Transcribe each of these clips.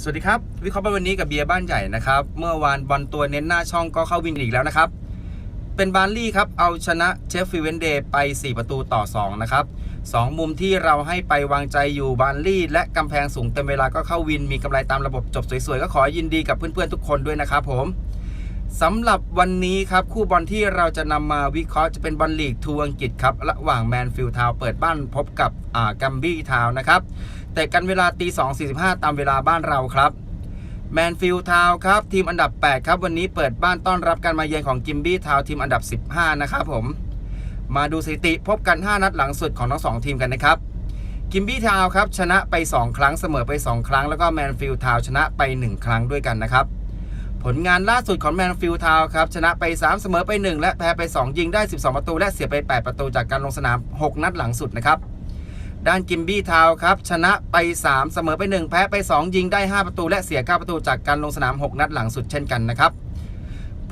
สวัสดีครับ วิเคราะห์บอลวันนี้กับเบียร์บ้านใหญ่นะครับ เมื่อวานบอลตัวเน้นหน้าช่องก็เข้าวินอีกแล้วนะครับ เป็นบาร์ลี่ครับ เอาชนะเชฟฟิเวนเดย์ไป 4 ประตูต่อ 2 นะครับ 2 มุมที่เราให้ไปวางใจอยู่บาร์ลี่ และกำแพงสูงเต็มเวลาก็เข้าวินมีกำไรตามระบบจบสวยๆ ก็ขอยินดีกับเพื่อนๆทุกคนด้วยนะครับผม สำหรับวันนี้ครับคู่บอลที่เราจะนำมาวิเคราะห์จะเป็นบอลลีกทัวร์อังกฤษครับระหว่างแมนฟิลด์ทาวเปิดบ้านพบกับอ่ากัมบี้ทาวนะครับแต่กันเวลาตี2.45 ตามเวลาบ้านเราครับแมนฟิลด์ทาวครับทีมอันดับ 8 ครับ วันนี้เปิดบ้านต้อนรับการมาเยือนของกิมบี้ทาวทีมอันดับ 15 นะครับผม มาดูสถิติพบกัน 5 นัดหลังสุดของทั้งสองทีมกันนะครับ กิมบี้ทาวครับชนะไป 2 ครั้งเสมอไป 2 ครั้ง แล้วก็แมนฟิลด์ทาวชนะไป 1 ครั้งด้วยกันนะครับ ผลงานล่าสุดของแมนฟิลทาวครับ ชนะไป 3 เสมอไป 1 และแพ้ไป 2 ยิงได้ 12 ประตู และเสียไป 8 ประตูจากการลงสนาม 6 นัดหลังสุดนะครับ ด้านกิมบี้ทาวครับ ชนะไป 3 เสมอไป 1 แพ้ไป 2 ยิงได้ 5 ประตู และเสีย 9 ประตูจากการลงสนาม 6 นัดหลังสุดเช่นกันนะครับ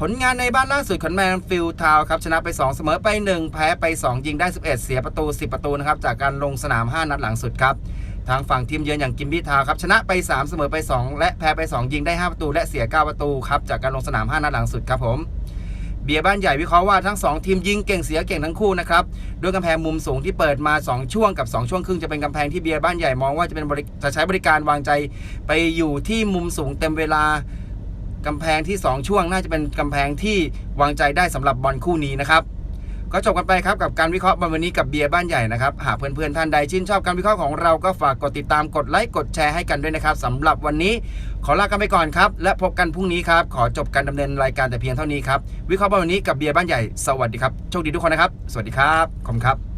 ผลงานในบ้านล่าสุดของแมนฟิลทาวครับชนะไป 2 เสมอไป 1 แพ้ไป 2 ยิงได้ 11 เสียประตู 10 ประตูนะครับจากการลงสนาม 5 นัดหลังสุดครับ ทางฝั่งทีมเยือนอย่างกิมบี้ทาวครับชนะไป 3 เสมอไป 2 และแพ้ไป 2 ยิงได้ 5 ประตู และเสีย 9 ประตูครับจากการลงสนาม 5 นัดหลังสุดครับผมเบียร์บ้านใหญ่วิเคราะห์ว่าทั้ง 2 ทีมยิงเก่งเสียเก่งทั้งคู่นะครับด้วยกำแพงมุมสูงที่เปิดมา 2 ช่วงกับ 2 ช่วงครึ่งจะเป็นกำแพงที่เบียร์บ้านใหญ่มองว่าจะเป็นบริจะใช้บริการวางใจไปอยู่ที่มุมสูงเต็มเวลากำแพงที่ 2 ช่วงน่าจะเป็นกำแพงที่วางใจได้สำหรับบอลคู่นี้นะครับ ก็จบกันไปครับกับการวิเคราะห์บอลวันนี้กับเบียร์บ้านใหญ่นะครับ หากเพื่อนๆท่านใดชื่นชอบการวิเคราะห์ของเราก็ฝากกดติดตามกดไลค์กดแชร์ให้กันด้วยนะครับสำหรับวันนี้ขอลากันไปก่อนครับ และพบกันพรุ่งนี้ครับ ขอจบการดำเนินรายการแต่เพียงเท่านี้ครับ วิเคราะห์บอลวันนี้กับเบียร์บ้านใหญ่ สวัสดีครับ โชคดีทุกคนนะครับ สวัสดีครับ ขอบคุณครับ